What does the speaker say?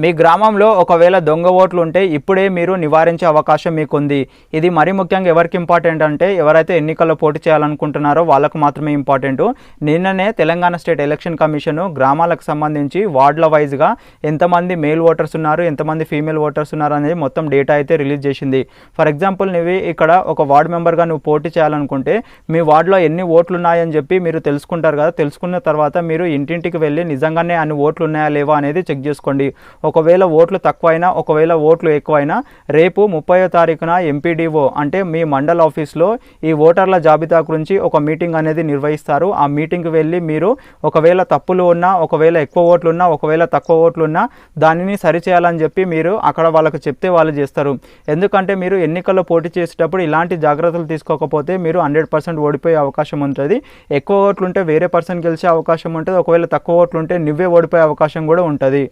మీ గ్రామంలో ఒకవేళ దొంగ ఓట్లు ఉంటే ఇప్పుడే మీరు నివారించే అవకాశం మీకుంది. ఇది మరీ ముఖ్యంగా ఎవరికి ఇంపార్టెంట్ అంటే ఎవరైతే ఎన్నికల్లో పోటీ చేయాలనుకుంటున్నారో వాళ్ళకు మాత్రమే ఇంపార్టెంట్. నిన్ననే తెలంగాణ స్టేట్ ఎలక్షన్ కమిషన్ గ్రామాలకు సంబంధించి వార్డుల వైజ్గా ఎంతమంది మేల్ ఓటర్స్ ఉన్నారు ఎంతమంది ఫీమేల్ ఓటర్స్ ఉన్నారు అనేది మొత్తం డేటా అయితే రిలీజ్ చేసింది. ఫర్ ఎగ్జాంపుల్ నువ్వు ఇక్కడ ఒక వార్డు మెంబర్గా నువ్వు పోటీ చేయాలనుకుంటే మీ వార్డులో ఎన్ని ఓట్లు ఉన్నాయని చెప్పి మీరు తెలుసుకుంటారు కదా. తెలుసుకున్న తర్వాత మీరు ఇంటింటికి వెళ్ళి నిజంగానే అన్ని ఓట్లు ఉన్నాయా లేవా అనేది చెక్ చేసుకోండి. ఒకవేళ ఓట్లు తక్కువైనా ఒకవేళ ఓట్లు ఎక్కువైనా రేపు ముప్పయో తారీఖున ఎంపీడీఓ అంటే మీ మండల ఆఫీస్లో ఈ ఓటర్ల జాబితా గురించి ఒక మీటింగ్ అనేది నిర్వహిస్తారు. ఆ మీటింగ్కి వెళ్ళి మీరు ఒకవేళ తప్పులు ఉన్నా ఒకవేళ ఎక్కువ ఓట్లు ఉన్నా ఒకవేళ తక్కువ ఓట్లు ఉన్నా దానిని సరిచేయాలని చెప్పి మీరు అక్కడ వాళ్ళకు చెప్తే వాళ్ళు చేస్తారు. ఎందుకంటే మీరు ఎన్నికల్లో పోటీ చేసేటప్పుడు ఇలాంటి జాగ్రత్తలు తీసుకోకపోతే మీరు హండ్రెడ్ పర్సెంట్ ఓడిపోయే అవకాశం ఉంటుంది. ఎక్కువ ఓట్లు ఉంటే వేరే పర్సన్ గెలిచే అవకాశం ఉంటుంది. ఒకవేళ తక్కువ ఓట్లు ఉంటే నువ్వే ఓడిపోయే అవకాశం కూడా ఉంటుంది.